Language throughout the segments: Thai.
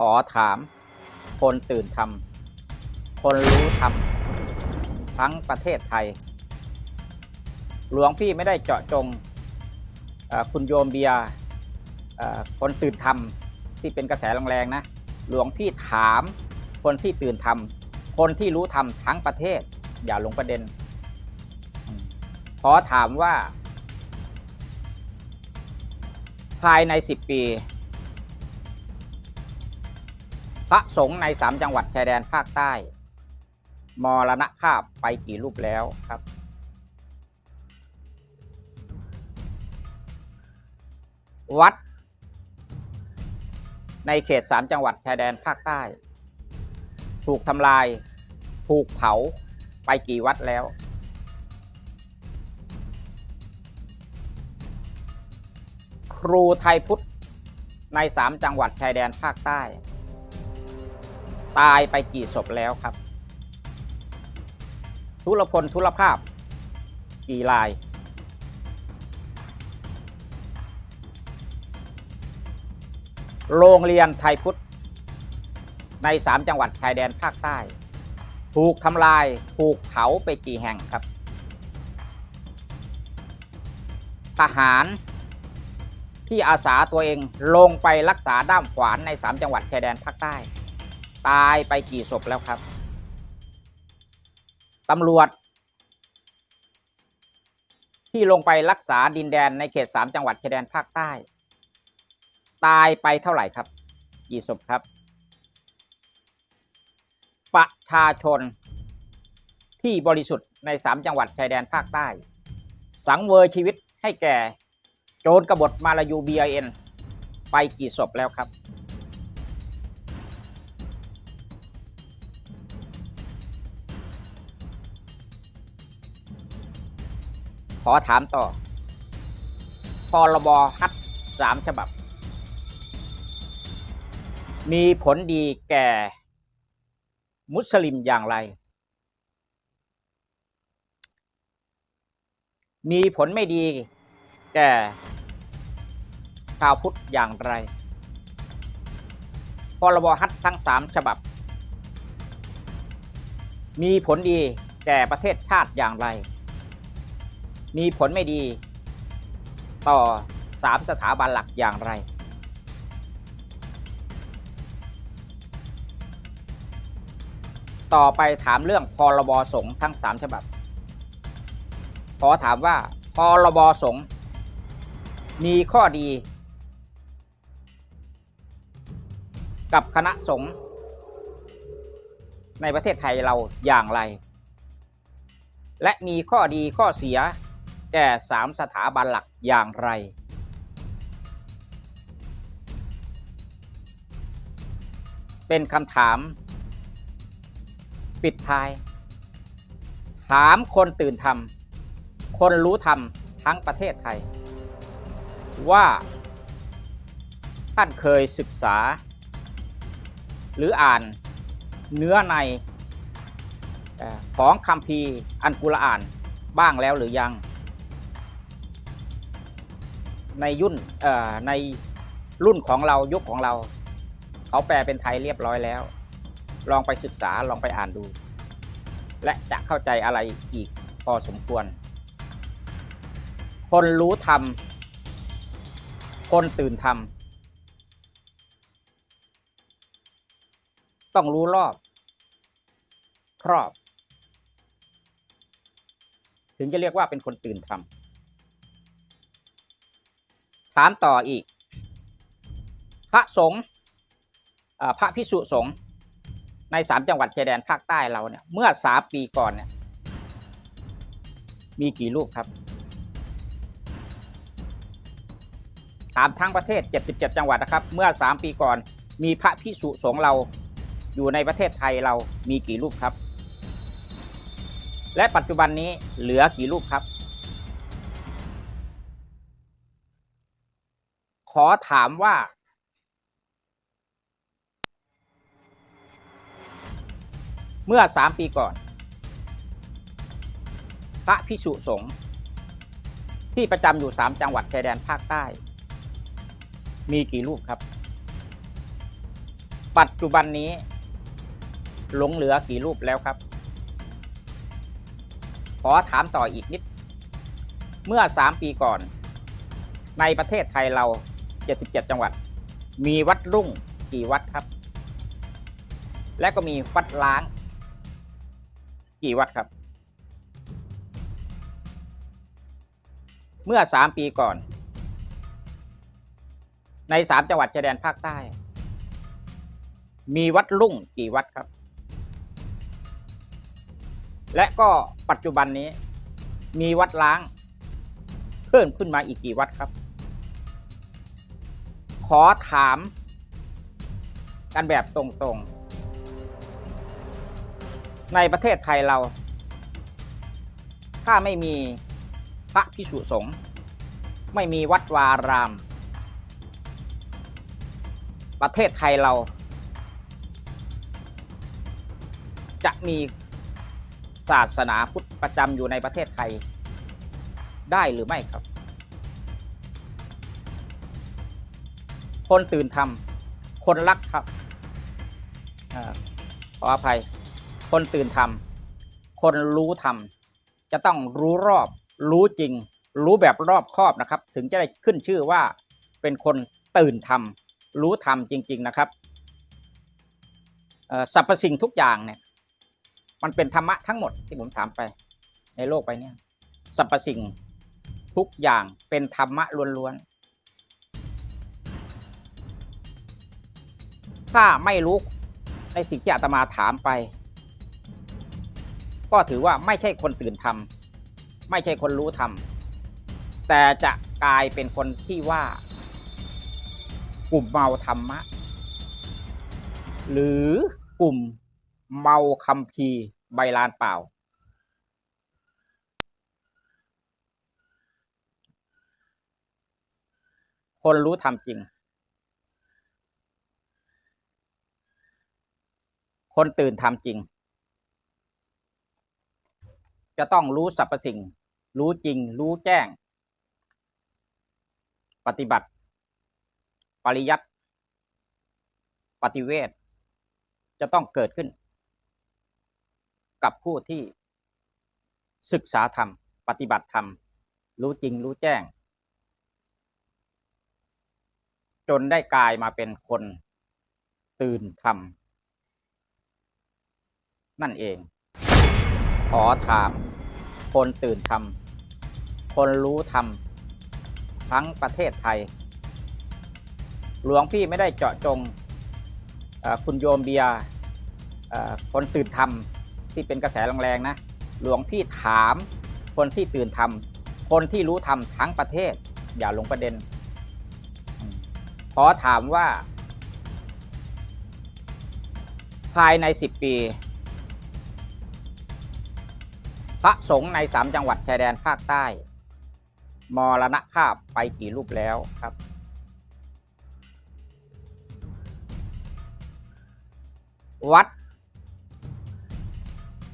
ขอถาม คนตื่นทำคนรู้ทำทั้งประเทศไทย หลวงพี่ไม่ได้เจาะจงคุณโยมเบียร์คนตื่นทำที่เป็นกระแสแรงๆนะ หลวงพี่ถามคนที่ตื่นทำคนที่รู้ทำทั้งประเทศ อย่าลงประเด็น ขอถามว่า ภายใน 10 ปี พระสงฆ์ในสามจังหวัดชายแดนภาคใต้ มรณะภาพไปกี่รูปแล้วครับ วัด ในเขตสามจังหวัดชายแดนภาคใต้ ถูกทำลาย ถูกเผาไปกี่วัดแล้วครูไทยพุทธในสามจังหวัดชายแดนภาคใต้ ตายไปกี่ศพแล้วครับ ทุรพลทุรภาพ กี่ราย โรงเรียนไทยพุทธ ในสามจังหวัดชายแดนภาคใต้ ถูกทำลาย ถูกเผาไปกี่แห่งครับ ทหารที่อาสาตัวเองลงไปรักษาด้ามขวานในสามจังหวัดชายแดนภาคใต้ ตายไปกี่ศพแล้วครับตำรวจ ที่ลงไปรักษาดินแดนในเขตสามจังหวัดชายแดนภาคใต้ ตายไปเท่าไหร่ครับ กี่ศพครับ ประชาชนที่บริสุทธิ์ในสามจังหวัดชายแดนภาคใต้ สังเวยชีวิตให้แก่ โจรกบฏมาลายูบีไอเอ็นไปกี่ศพแล้วครับ ขอถามต่อ พรบฮัตสามฉบับ มีผลดีแก่ มุสลิมอย่างไร มีผลไม่ดีแก่ชาวพุทธอย่างไร พรบฮัตทั้งสามฉบับ มีผลดีแก่ประเทศชาติอย่างไร มีผลไม่ดี ต่อสามสถาบันหลักอย่างไร ต่อไปถามเรื่องพรบสงฆ์ทั้งสามฉบับ ขอถามว่าพรบสงฆ์มีข้อดี กับคณะสงฆ์ในประเทศไทยเราอย่างไร และมีข้อดีข้อเสีย แก่สามสถาบันหลักอย่างไรเป็นคำถาม ปิดท้าย ถามคนตื่นทำคนรู้ทำทั้งประเทศไทย ว่า ท่านเคยศึกษา หรืออ่านเนื้อในของคัมภีอันกุรอานบ้างแล้วหรือยัง ในยุ่นในรุ่นของเรายุคของเรา เขาแปลเป็นไทยเรียบร้อยแล้ว ลองไปศึกษาลองไปอ่านดู และจะเข้าใจอะไรอีกพอสมควร คนรู้ทำคนตื่นทำต้องรู้รอบ ครอบ ถึงจะเรียกว่าเป็นคนตื่นทำ ถามต่ออีก พระสงฆ์พระพิสุสงฆ์ในสามจังหวัดชายแดนภาคใต้เราเนี่ยเมื่อสามปีก่อนเนี่ยมีกี่รูปครับถามทั้งประเทศ 77 จังหวัดนะครับ เมื่อ 3 ปีก่อน มีพระพิสุสงฆ์เราอยู่ในประเทศไทยเรามีกี่รูปครับ และปัจจุบันนี้เหลือกี่รูปครับ อถามว่าเมื่อ3ปีก่อน พระพิสุสงฆ์ที่ประจำอยู่3จังหวัดชายแดนภาคใต้ มีกี่รูปครับ ปัจจุบันนี้ หลงเหลือกี่รูปแล้วครับ ขอถามต่ออีกนิด เมื่อ3ปีก่อน ในประเทศไทยเรา 77 จังหวัด มีวัดรุ่งกี่วัดครับ และก็มีวัดล้าง กี่วัดครับ เมื่อ 3 ปีก่อน ใน 3 จังหวัดชายแดนภาคใต้ มีวัดรุ่งกี่วัดครับ และก็ปัจจุบันนี้มีวัดล้าง เพิ่มขึ้นมาอีกกี่วัดครับ ขอถามกันแบบตรงๆ ในประเทศไทยเรา ถ้าไม่มีพระพิสุสงฆ์ไม่มีวัดวาราม ประเทศไทยเรา จะมีศาสนาพุทธประจำอยู่ในประเทศไทยได้หรือไม่ครับ คนตื่นทำคนรักครับขออภัย คนตื่นทำคนรู้ทำจะต้องรู้รอบ รู้จริง รู้แบบรอบคอบนะครับ ถึงจะได้ขึ้นชื่อว่าเป็นคนตื่นทำรู้ทำจริง ๆนะครับสรรพสิ่งทุกอย่างเนี่ย มันเป็นธรรมะทั้งหมดที่ผมถามไป ในโลกไปเนี่ยสรรพสิ่งทุกอย่างเป็นธรรมะล้วน ถ้าไม่รู้ในสิ่งที่อาตมาถามไป ก็ถือว่าไม่ใช่คนตื่นธรรม ไม่ใช่คนรู้ธรรม แต่จะกลายเป็นคนที่ว่ากลุ่มเมาธรรมะ หรือกลุ่มเมาคัมภีใบลานเปล่า คนรู้ทำจริง คนตื่นทำจริง จะต้องรู้สรรพสิ่ง รู้จริง รู้แจ้ง ปฏิบัติ ปริยัติ ปฏิเวทจะต้องเกิดขึ้น กับผู้ที่ศึกษาธรรม ปฏิบัติธรรม รู้จริง รู้แจ้ง จนได้กลายมาเป็นคนตื่นธรรม นั่นเอง ขอถาม คนตื่นธรรมคนรู้ธรรมทั้งประเทศไทย หลวงพี่ไม่ได้เจาะจงคุณโยมเบียร์คนตื่นธรรมที่เป็นกระแสแรงๆนะ หลวงพี่ถามคนที่ตื่นธรรมคนที่รู้ธรรมทั้งประเทศ อย่าลงประเด็น ขอถามว่า ภายใน 10 ปี ระสงฆ์ในสามจังหวัดชายแดนภาคใต้มรณภาพไปกี่รูปแล้วครับ วัด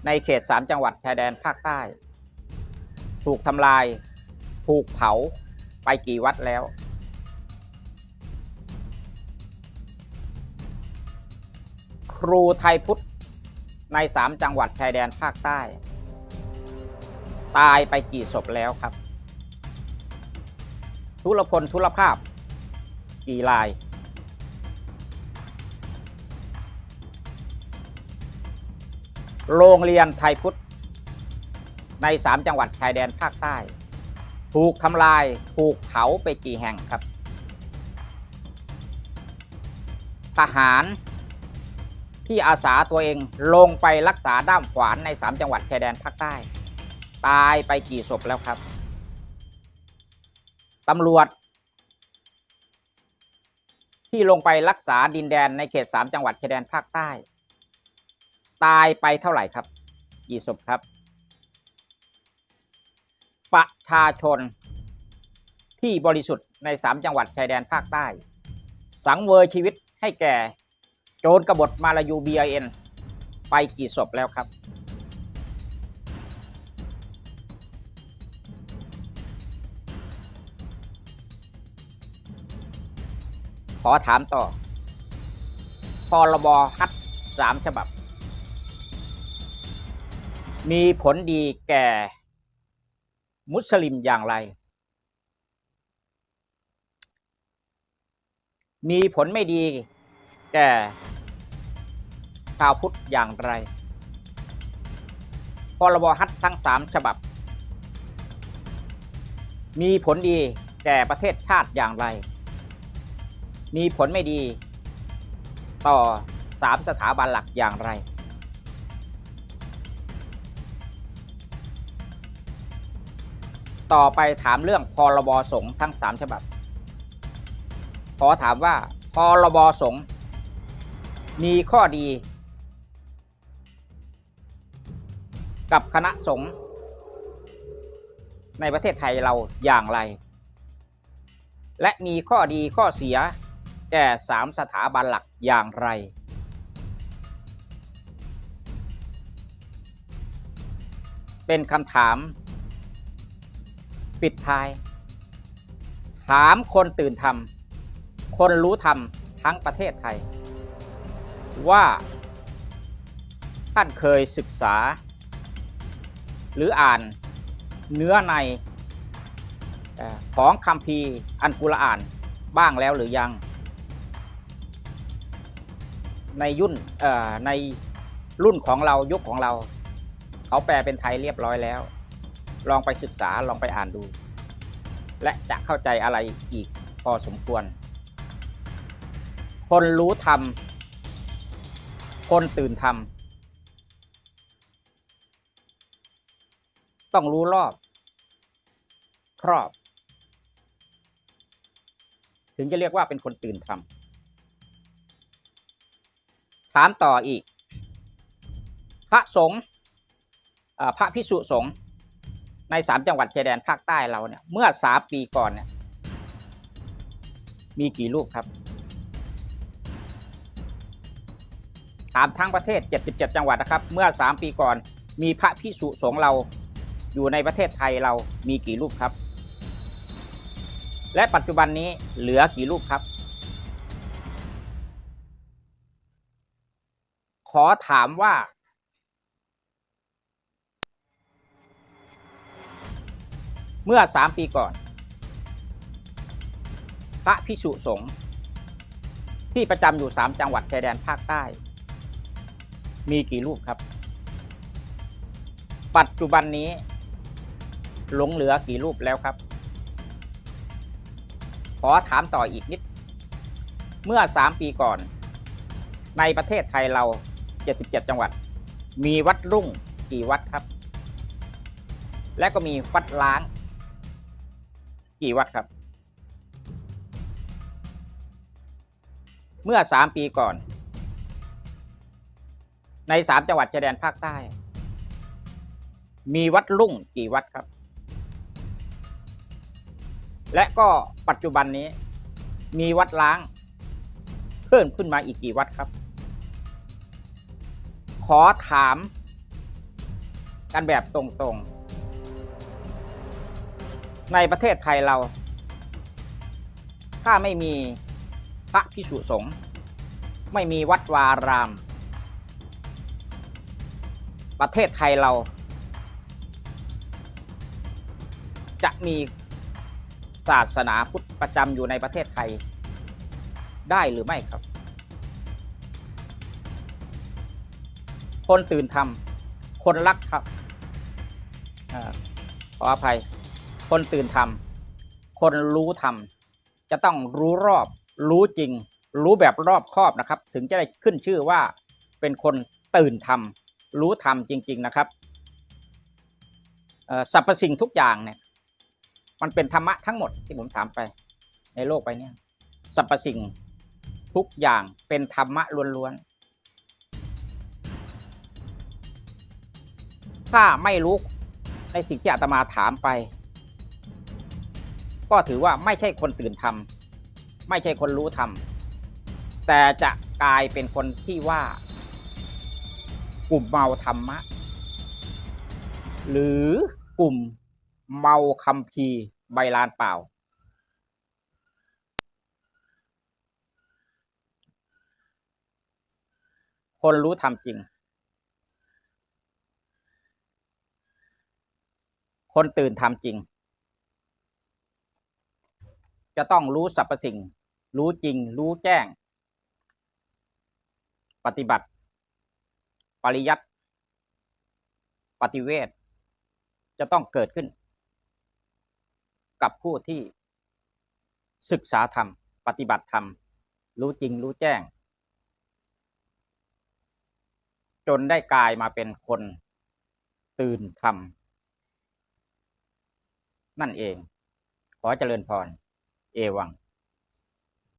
ในเขตสามจังหวัดชายแดนภาคใต้ ถูกทำลาย ถูกเผาไปกี่วัดแล้ว ครูไทยพุทธในสามจังหวัดชายแดนภาคใต้ ตายไปกี่ศพแล้วครับ ทุรพลทุรภาพ กี่ราย โรงเรียนไทยพุทธ ในสามจังหวัดชายแดนภาคใต้ ถูกทำลายถูกเผาไปกี่แห่งครับ ทหารที่อาสาตัวเองลงไปรักษาด้ามขวานในสามจังหวัดชายแดนภาคใต้ ตายไปกี่ศพแล้วครับตำรวจ ที่ลงไปรักษาดินแดนในเขตสามจังหวัดชายแดนภาคใต้ ตายไปเท่าไหร่ครับ กี่ศพครับ ประชาชนที่บริสุทธิ์ในสามจังหวัดชายแดนภาคใต้ สังเวยชีวิตให้แก่ โจรกบฏมาลายูบีไอเอ็นไปกี่ศพแล้วครับ ขอถามต่อ พรบฮัตสามฉบับ มีผลดีแก่ มุสลิมอย่างไร มีผลไม่ดีแก่ชาวพุทธอย่างไร พรบฮัตทั้งสามฉบับ มีผลดีแก่ประเทศชาติอย่างไร มีผลไม่ดี ต่อสามสถาบันหลักอย่างไร ต่อไปถามเรื่องพรบสงฆ์ทั้งสามฉบับ ขอถามว่าพรบสงฆ์มีข้อดี กับคณะสงฆ์ในประเทศไทยเราอย่างไร และมีข้อดีข้อเสีย แก่สามสถาบันหลักอย่างไรเป็นคำถาม ปิดท้าย ถามคนตื่นธรรมคนรู้ธรรมทั้งประเทศไทย ว่า ท่านเคยศึกษา หรืออ่านเนื้อในของคัมภีอันกุรอานบ้างแล้วหรือยัง ในยุ่นในรุ่นของเรายุคของเรา เขาแปลเป็นไทยเรียบร้อยแล้ว ลองไปศึกษาลองไปอ่านดู และจะเข้าใจอะไรอีกพอสมควร คนรู้ธรรมคนตื่นธรรมต้องรู้รอบ ครอบ ถึงจะเรียกว่าเป็นคนตื่นธรรม ถามต่ออีก พระสงฆ์พระพิสุสงฆ์ในสามจังหวัดชายแดนภาคใต้เราเนี่ยเมื่อสามปีก่อนเนี่ยมีกี่รูปครับ ถามทั้งประเทศ 77 จังหวัดนะครับ เมื่อ 3 ปีก่อนมีพระพิสุสงฆ์เราอยู่ในประเทศไทยเรามีกี่รูปครับ และปัจจุบันนี้เหลือกี่รูปครับ ขอถามว่าเมื่อ3ปีก่อน พระพิสุสงฆ์ที่ประจำอยู่3จังหวัดชายแดนภาคใต้ มีกี่รูปครับ ปัจจุบันนี้ หลงเหลือกี่รูปแล้วครับ ขอถามต่ออีกนิด เมื่อ3ปีก่อน ในประเทศไทยเรา 77 จังหวัด มีวัดรุ่งกี่วัดครับ และก็มีวัดล้าง กี่วัดครับ เมื่อ 3 ปีก่อน ในสามจังหวัดชายแดนภาคใต้ มีวัดรุ่งกี่วัดครับ และก็ปัจจุบันนี้มีวัดล้าง เพิ่มขึ้นมาอีกกี่วัดครับ ขอถามกันแบบตรงๆ ในประเทศไทยเรา ถ้าไม่มีพระพิสุสงฆ์ไม่มีวัดวาราม ประเทศไทยเรา จะมีศาสนาพุทธประจำอยู่ในประเทศไทยได้หรือไม่ครับ คนตื่นธรรม คนรักครับอขออภัย คนตื่นธรรม คนรู้ธรรม จะต้องรู้รอบ รู้จริง รู้แบบรอบคอบนะครับ ถึงจะได้ขึ้นชื่อว่าเป็นคนตื่นธรรม รู้ธรรมจริง ๆนะครับสรรพสิ่งทุกอย่างเนี่ย มันเป็นธรรมะทั้งหมดที่ผมถามไป ในโลกไปเนี่ยสรรพสิ่งทุกอย่างเป็นธรรมะล้วนๆ ถ้าไม่รู้ในสิ่งที่อาตมาถามไป ก็ถือว่าไม่ใช่คนตื่นธรรม ไม่ใช่คนรู้ธรรม แต่จะกลายเป็นคนที่ว่า กลุ่มเมาธรรมะ หรือกลุ่มเมาคัมภีร์ใบลานเปล่า คนรู้ธรรมจริง คนตื่นธรรมจริง จะต้องรู้สรรพสิ่ง รู้จริง รู้แจ้ง ปฏิบัติ ปริยัติ ปฏิเวทจะต้องเกิดขึ้น กับผู้ที่ศึกษาธรรม ปฏิบัติธรรม รู้จริง รู้แจ้ง จนได้กลายมาเป็นคนตื่นธรรม นั่นเอง ขอเจริญพร เอวัง